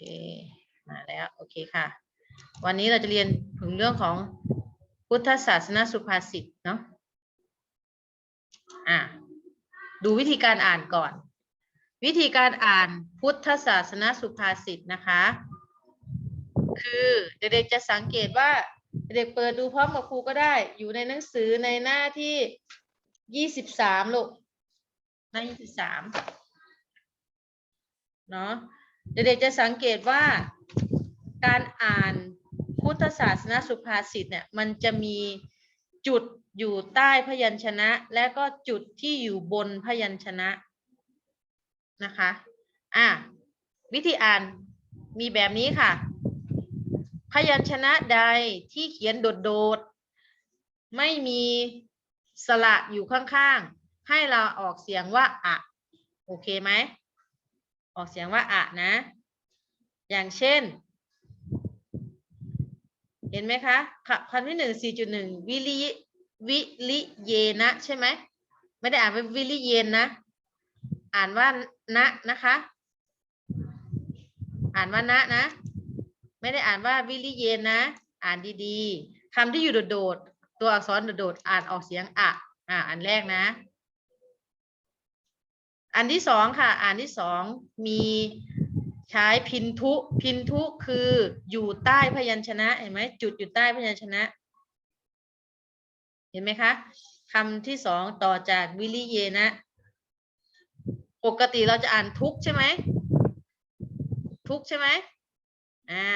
เคมาแล้วโอเคค่ะ วันนี้เราจะเรียนถึงเรื่องของพุทธศาสนาสุภาษิตเนาะอะดูวิธีการอ่านก่อน วิธีการอ่านพุทธศาสนาสุภาษิตนะคะ คือเด็กๆจะสังเกตว่าเด็กเปิดดูพร้อมกับครูก็ได้ อยู่ในหนังสือในหน้าที่ยี่สิบสามลูกหน้ายี่สิบสามเนาะ เด็กๆจะสังเกตว่าการอ่านพุทธศาสนาสุภาษิตเนี่ยมันจะมีจุดอยู่ใต้พยัญชนะ และก็จุดที่อยู่บนพยัญชนะนะคะอะวิธีอ่านมีแบบนี้ค่ะ พยัญชนะใดที่เขียนโดดๆ ไม่มีสระอยู่ข้างๆ ให้เราออกเสียงว่าอะ โอเคไหม ออกเสียงว่าอะนะ อย่างเช่น เห็นไหมคะคำที่หนึ่งสี่จุดหนึ่งวิลิวิลิเยนะ ใช่ไหมไม่ได้อ่านว่าวิลิเยนนะ อ่านว่านะนะคะ อ่านว่านะนะ ไม่ได้อ่านว่าวิลิเยนนะ อ่านดีๆคำที่อยู่โดดๆตัวอักษรโดดๆอ่านออกเสียงอะอ่าอันแรกนะ อันที่สองค่ะอ่านที่สองมีใช้พินทุ พินทุคืออยู่ใต้พยัญชนะเห็นไหมจุดอยู่ใต้พยัญชนะ เห็นไหมคะคำที่สองต่อจากวิลิเยนะ ปกติเราจะอ่านทุกใช่ไหมทุกใช่ไหมอ่า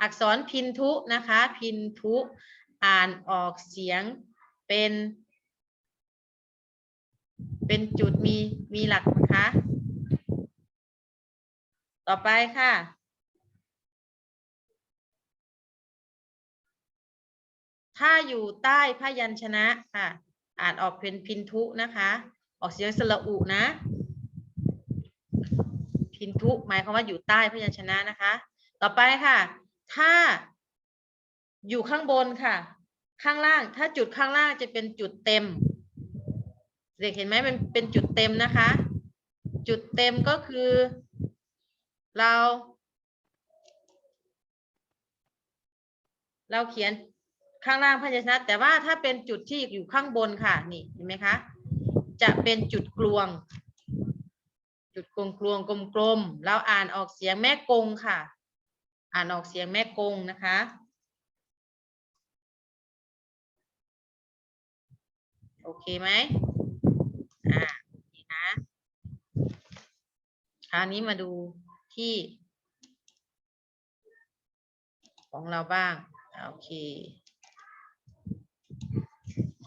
อักษรพินทุนะคะ พินทุอ่านออกเสียงเป็น เป็นจุดมีมีหลักนะคะ ต่อไปค่ะถ้าอยู่ใต้พยัญชนะค่ะ อ่านออกเป็นพินทุนะคะ ออกเสียงสระอุนะ พินทุหมายความว่าอยู่ใต้พยัญชนะนะคะ ต่อไปค่ะ ถ้าอยู่ข้างบนค่ะ ข้างล่าง ถ้าจุดข้างล่างจะเป็นจุดเต็ม เด็กเห็นไหมมันเป็นจุดเต็มนะคะ จุดเต็มก็คือ เรา เราเขียนข้างล่างพยัญชนะ แต่ว่าถ้าเป็นจุดที่อยู่ข้างบนค่ะ นี่เห็นไหมคะจะเป็นจุดกลวง จุดกลวงกลวงกลมๆเราอ่านออกเสียงแม่กงค่ะ อ่านออกเสียงแม่กงนะคะโอเคไหมอ่านี่นะ คราวนี้มาดูที่ ของเราบ้าง โอเค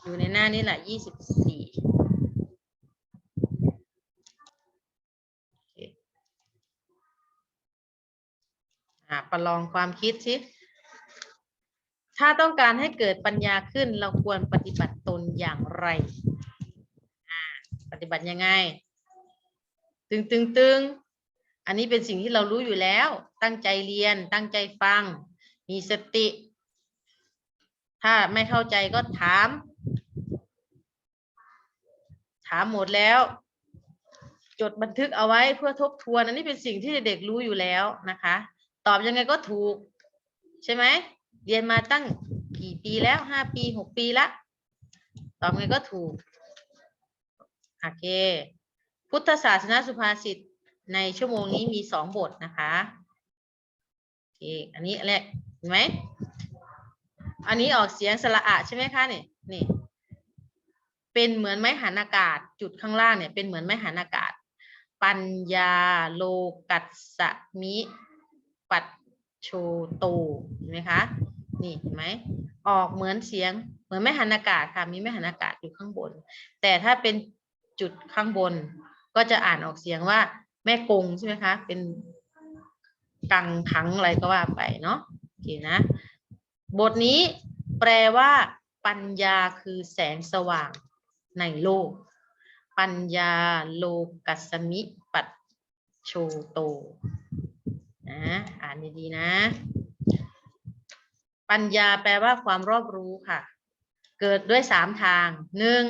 อยู่ในหน้านี้แหละยี่สิบสี่ประลองความคิดสิถ้าต้องการให้เกิดปัญญาขึ้นเราควรปฏิบัติตนอย่างไร ปฏิบัติยังไง ตึงตึงตึงอันนี้เป็นสิ่งที่เรารู้อยู่แล้ว ตั้งใจเรียน ตั้งใจฟัง มีสติ ถ้าไม่เข้าใจก็ถาม ถามหมดแล้ว จดบันทึกเอาไว้เพื่อทบทวน อันนี้เป็นสิ่งที่เด็กๆรู้อยู่แล้วนะคะ ตอบยังไงก็ถูก ใช่ไหม เรียนมาตั้งกี่ปีแล้วห้าปีหกปีละ ตอบไงก็ถูก โอเค พุทธศาสนาสุภาษิตในชั่วโมงนี้มีสองบทนะคะโอเคอันนี้แหละเห็นไหมอันนี้ออกเสียงสระอะใช่ไหมคะนี่นี่เป็นเหมือนไม้หันอากาศ จุดข้างล่างเนี่ยเป็นเหมือนไม้หันอากาศ ปัญญาโลกัสมิ ปัจโชโตเห็นไหมคะนี่เห็นไหมออกเหมือนเสียงเหมือนไม้หันอากาศค่ะมีไม้หันอากาศอยู่ข้างบน แต่ถ้าเป็นจุดข้างบน ก็จะอ่านออกเสียงว่า แม่กงใช่ไหมคะ เป็นกังถังอะไรก็ว่าไปเนาะโอเคนะ บทนี้แปลว่า ปัญญาคือแสงสว่างในโลก ปัญญาโลกัสมิปัจโชโตนะอ่านดีๆนะ ปัญญาแปลว่าความรอบรู้ค่ะ เกิดด้วยสามทางหนึ่ง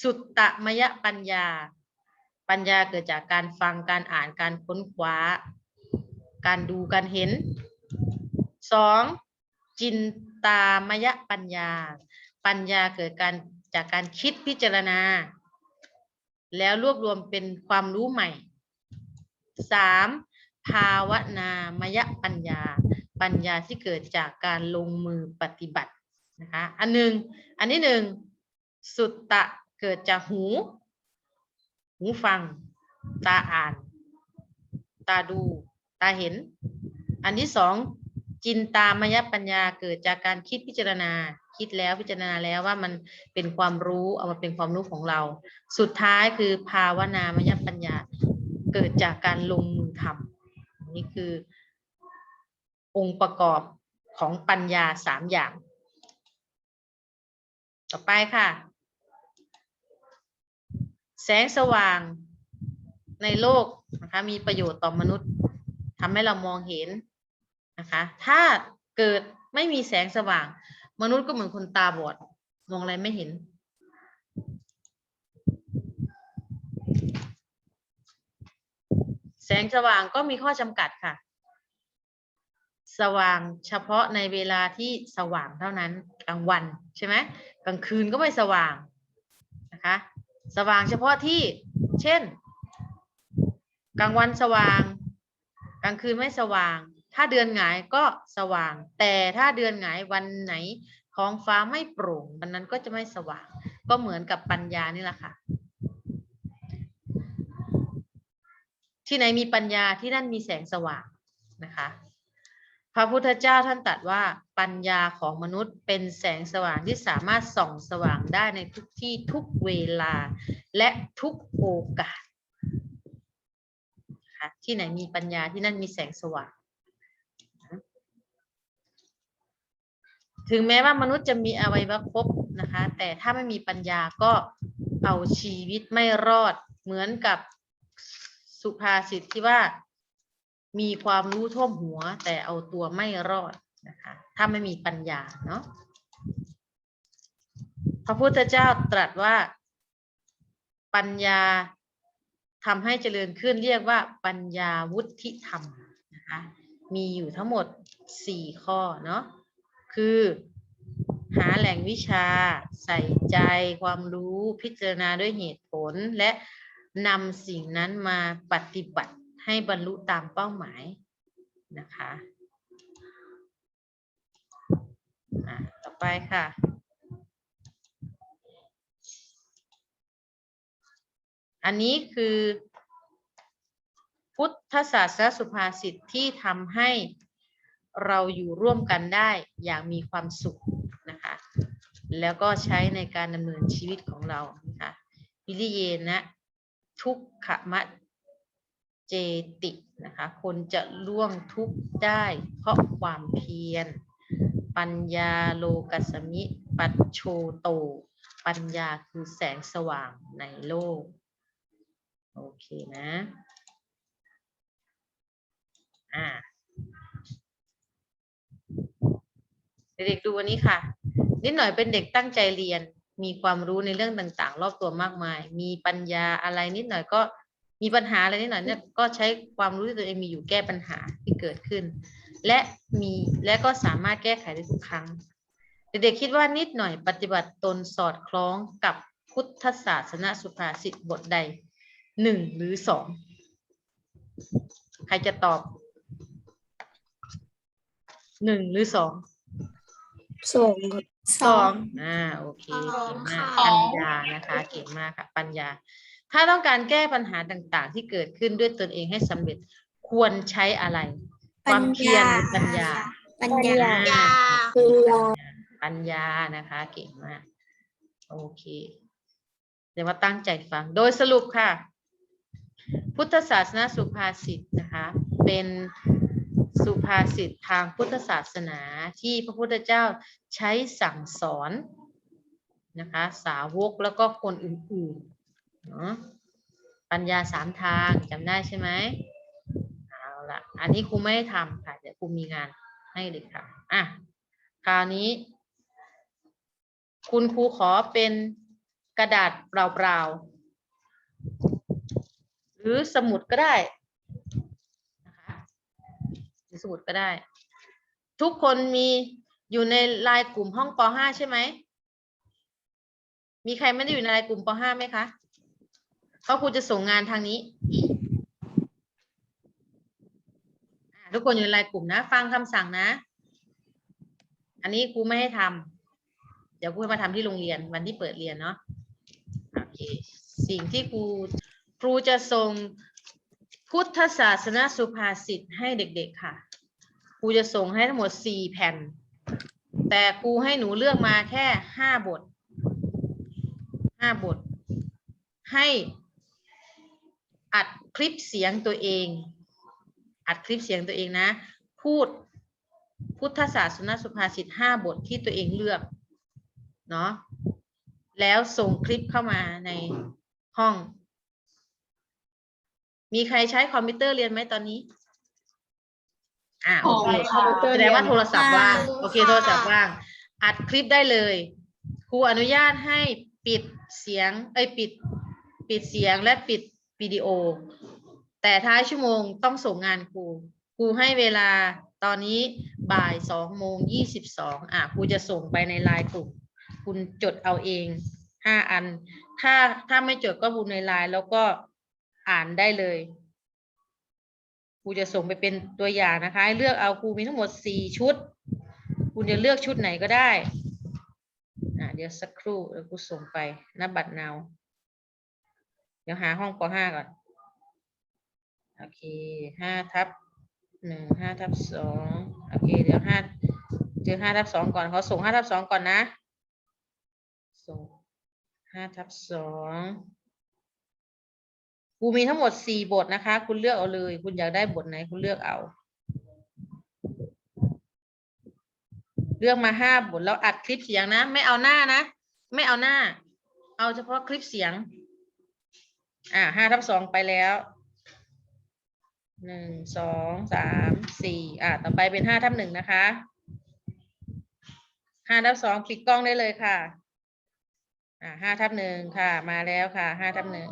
สุตตมยปัญญา ปัญญาเกิดจากการฟังการอ่านการค้นคว้า การดูการเห็นสองจินตามยปัญญา ปัญญาเกิดการจากการคิดพิจารณา แล้วรวบรวมเป็นความรู้ใหม่สามภาวนามยปัญญา ปัญญาที่เกิดจากการลงมือปฏิบัตินะคะอันหนึ่งอันที่หนึ่งสุตตะเกิดจากหู หูฟัง ตาอ่าน ตาดู ตาเห็น อันที่สองจินตามยปัญญาเกิดจากการคิดพิจารณา คิดแล้วพิจารณาแล้วว่ามันเป็นความรู้เอามาเป็นความรู้ของเรา สุดท้ายคือภาวนามยปัญญาเกิดจากการลงมือทำนี่คือ องค์ประกอบของปัญญาสามอย่าง ต่อไปค่ะ แสงสว่างในโลกนะคะมีประโยชน์ต่อมนุษย์ทำให้เรามองเห็นนะคะ ถ้าเกิดไม่มีแสงสว่าง มนุษย์ก็เหมือนคนตาบอดมองอะไรไม่เห็น แสงสว่างก็มีข้อจำกัดค่ะ สว่างเฉพาะในเวลาที่สว่างเท่านั้นกลางวันใช่ไหมกลางคืนก็ไม่สว่างนะคะ สว่างเฉพาะที่ เช่น กลางวันสว่าง กลางคืนไม่สว่าง ถ้าเดือนหงายก็สว่าง แต่ถ้าเดือนหงายวันไหนท้องฟ้าไม่โปร่งวันนั้นก็จะไม่สว่าง ก็เหมือนกับปัญญานี่แหละค่ะ ที่ไหนมีปัญญาที่นั่นมีแสงสว่างนะคะ พระพุทธเจ้าท่านตรัสว่าปัญญาของมนุษย์เป็นแสงสว่างที่สามารถส่องสว่างได้ในทุกที่ทุกเวลาและทุกโอกาสนะคะที่ไหนมีปัญญาที่นั่นมีแสงสว่าง ถึงแม้ว่ามนุษย์จะมีอวัยวะครบนะคะ แต่ถ้าไม่มีปัญญาก็เอาชีวิตไม่รอดเหมือนกับสุภาษิตที่ว่า มีความรู้ท่วมหัว แต่เอาตัวไม่รอดนะคะ ถ้าไม่มีปัญญาเนาะพระพุทธเจ้าตรัสว่า ปัญญาทำให้เจริญขึ้นเรียกว่า ปัญญาวุฒิธรรมนะคะมีอยู่ทั้งหมดสี่ข้อเนาะคือหาแหล่งวิชา ใส่ใจความรู้พิจารณาด้วยเหตุผลและนำสิ่งนั้นมาปฏิบัติ ให้บรรลุตามเป้าหมายนะคะต่อไปค่ะ อันนี้คือพุทธศาสนสุภาษิตที่ทำให้เราอยู่ร่วมกันได้อย่างมีความสุขนะคะ แล้วก็ใช้ในการดำเนินชีวิตของเรานะคะวิริเยนะ ทุกขมะ เจตินะคะคนจะล่วงทุกข์ได้เพราะความเพียร ปัญญาโลกัสมิ ปัจโชโต ปัญญาคือแสงสว่างในโลก โอเคนะอ่าเด็กๆดูวันนี้ค่ะ นิดหน่อยเป็นเด็กตั้งใจเรียนมีความรู้ในเรื่องต่างๆ รอบตัวมากมาย มีปัญญาอะไรนิดหน่อยก็ มีปัญหาอะไรนิดหน่อยเนี่ยก็ใช้ความรู้ที่ตัวเองมีอยู่แก้ปัญหาที่เกิดขึ้น และมีและก็สามารถแก้ไขได้ทุกครั้ง เด็กๆคิดว่านิดหน่อยปฏิบัติตนสอดคล้องกับพุทธศาสนสุภาษิตบทใดหนึ่งหรือสองใครจะตอบหนึ่งหรือสองสองครับสองอ่าโอเคเก่งมากปัญญานะคะ เก่งมากค่ะ ปัญญา ถ้าต้องการแก้ปัญหาต่างๆ ที่เกิดขึ้นด้วยตนเองให้สำเร็จควรใช้อะไร ความเพียรหรือปัญญา ปัญญาอ่าปัญญาปัญญานะคะ เก่งมาก โอเค เดี๋ยวมาตั้งใจฟัง โดยสรุปค่ะ พุทธศาสนาสุภาษิตนะคะ เป็นสุภาษิตทางพุทธศาสนาที่พระพุทธเจ้าใช้สั่งสอนนะคะ สาวกแล้วก็คนอื่นๆ เนาะปัญญาสามทางจำได้ใช่ไหมเอาละอันนี้ครูไม่ได้ทำค่ะเดี๋ยวครูมีงานให้เลยค่ะอะคราวนี้ คุณครูขอเป็นกระดาษเปล่าๆหรือสมุดก็ได้นะคะหรือสมุดก็ได้ ทุกคนมีอยู่ในลน์กลุ่มห้องป .5 ใช่ไหมมีใครไม่ได้อยู่ในลน์กลุ่มป .5 ไหมคะ เพราะครูจะส่งงานทางนี้อะทุกคนอยู่ในไลน์กลุ่มนะ ฟังคำสั่งนะ อันนี้ครูไม่ให้ทำเดี๋ยวครูมาทำที่โรงเรียนวันที่เปิดเรียนเนาะโอเคสิ่งที่ครูครูจะส่งพุทธศาสนสุภาษิตให้เด็กๆค่ะ ครูจะส่งให้ทั้งหมดสี่แผ่น แต่ครูให้หนูเลือกมาแค่ห้าบทห้าบท ให้ อัดคลิปเสียงตัวเอง อัดคลิปเสียงตัวเองนะ พูดพุทธศาสนสุภาษิตห้าบทที่ตัวเองเลือก เนาะ แล้วส่งคลิปเข้ามาในห้อง มีใครใช้คอมพิวเตอร์เรียนไหมตอนนี้ อ่าโอเคแสดงว่าโทรศัพท์ว่าง โอเคโทรศัพท์ว่าง อัดคลิปได้เลย ครูอนุญาตให้ปิดเสียง เอ้ยปิด ปิดเสียงและปิด วิดีโอ แต่ท้ายชั่วโมงต้องส่งงานครูครูให้เวลาตอนนี้บ่ายสองโมงยี่สิบสองอะครูจะส่งไปในไลน์กลุ่มคุณจดเอาเองห้าอัน ถ้าถ้าไม่จดก็ดูในไลน์แล้วก็อ่านได้เลยครูจะส่งไปเป็นตัวอย่างนะคะให้เลือกเอาครูมีทั้งหมดสี่ชุด คุณจะเลือกชุดไหนก็ได้อ่าเดี๋ยวสักครู่เดี๋ยวครูส่งไปนบัตรนาว เดี๋ยวหาห้องปห้าก่อน โอเคห้าทับหนึ่งห้าทับสองโอเค เดี๋ยวห้าเจอห้าทับสองก่อนเขาส่งห้าทับสองก่อนนะ ส่งห้าทับสองครูมีทั้งหมดสี่บทนะคะ คุณเลือกเอาเลย คุณอยากได้บทไหน คุณเลือกเอา เลือกมาห้าบทแล้วอัดคลิปเสียงนะ ไม่เอาหน้านะ ไม่เอาหน้า เอาเฉพาะคลิปเสียง อ่าห้าทับสองไปแล้วหนึ่งสองสามสี่อ่าต่อไปเป็นห้าทับหนึ่งนะคะห้าทับสองปิดกล้องได้เลยค่ะ อ่าห้าทับหนึ่งค่ะ มาแล้วค่ะห้าทับหนึ่ง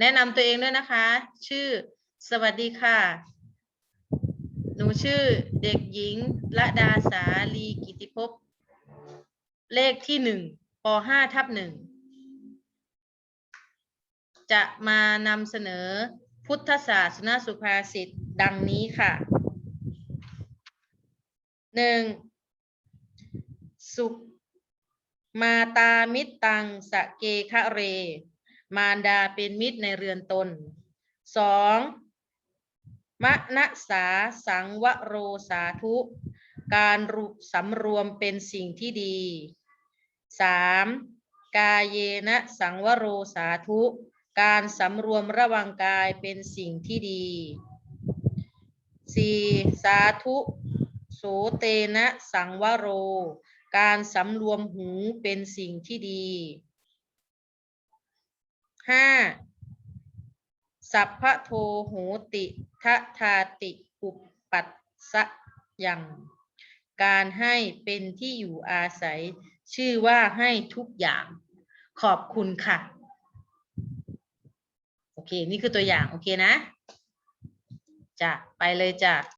แนะนำตัวเองด้วยนะคะ ชื่อ สวัสดีค่ะ หนูชื่อเด็กหญิงละดาสาลีกิติภพ เลขที่หนึ่งปห้าทับหนึ่ง จะมานำเสนอพุทธศาสนสุภาษิตดังนี้ค่ะหนึ่งสุมาตามิตตังสะเกคะเร มารดาเป็นมิตรในเรือนตนสอง มะนะสาสังวโรสาธุ การรุสำรวมเป็นสิ่งที่ดีสามกายเยนะสังวโรสาธุ การสำรวมระวังกายเป็นสิ่งที่ดีสี่สาธุโสเตนะสังวโร การสำรวมหูเป็นสิ่งที่ดีห้า สัพพะโทโหติทะทาติอุปปัสสะยัง การให้เป็นที่อยู่อาศัย ชื่อว่าให้ทุกอย่าง ขอบคุณค่ะ โอเค นี่คือตัวอย่าง โอเคนะจ้ะไปเลยจ้ะ